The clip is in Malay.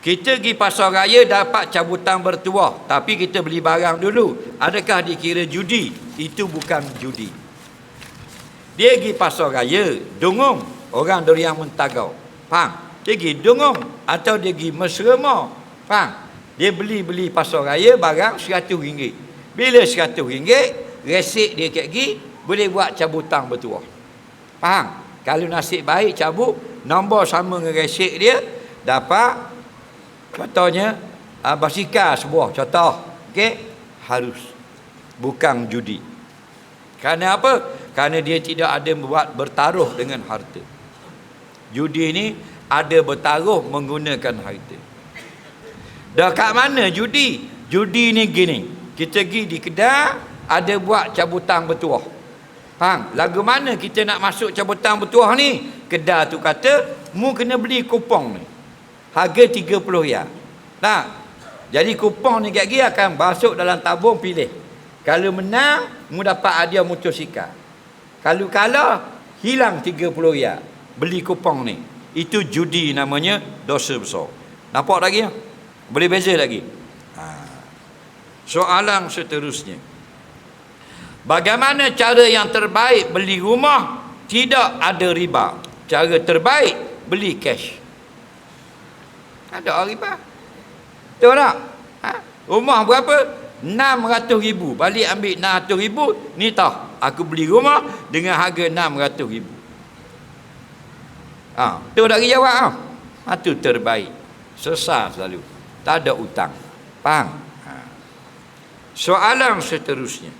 Kita pergi pasar raya dapat cabutan bertuah. Tapi kita beli barang dulu. Adakah dikira judi? Itu bukan judi. Dia pergi pasar raya. Dungung. Orang dari yang mentagau. Faham? Dia pergi dungung. Atau dia pergi mesrema. Faham? Dia beli-beli pasar raya barang RM100. Bila RM100, resik dia kat pergi, boleh buat cabutan bertuah. Faham? Kalau nasib baik cabut, nombor sama dengan resik dia, dapat Contohnya uh, basikal sebuah contoh. Okey? Harus bukan judi. Kerana apa? Kerana dia tidak ada buat bertaruh dengan harta. Judi ni ada bertaruh menggunakan harta. Dah kat mana judi? Judi ni gini. Kita pergi di kedai ada buat cabutan bertuah. Faham? Lagu mana kita nak masuk cabutan bertuah ni? Kedai tu kata, mu kena beli kupong ni harga 30 ya. Nah. Jadi kupon ni gigi akan masuk dalam tabung pilih. Kalau menang, mu dapat hadiah motosikal. Kalau kalah, hilang 30 ya. Beli kupon ni. Itu judi namanya dosa besar. Nampak lagi? Boleh beza lagi? Ha. Soalan seterusnya. Bagaimana cara yang terbaik beli rumah tidak ada riba? Cara terbaik beli cash. Ada riba. Betul tak? Ha? Rumah berapa? 600 ribu. Balik ambil 600 ribu. Ni tahu. Aku beli rumah dengan harga 600 ribu. Ha, tu tak jawab ha? ha, tu terbaik. Sesar selalu. Tak ada utang. Faham? Ha. Soalan seterusnya.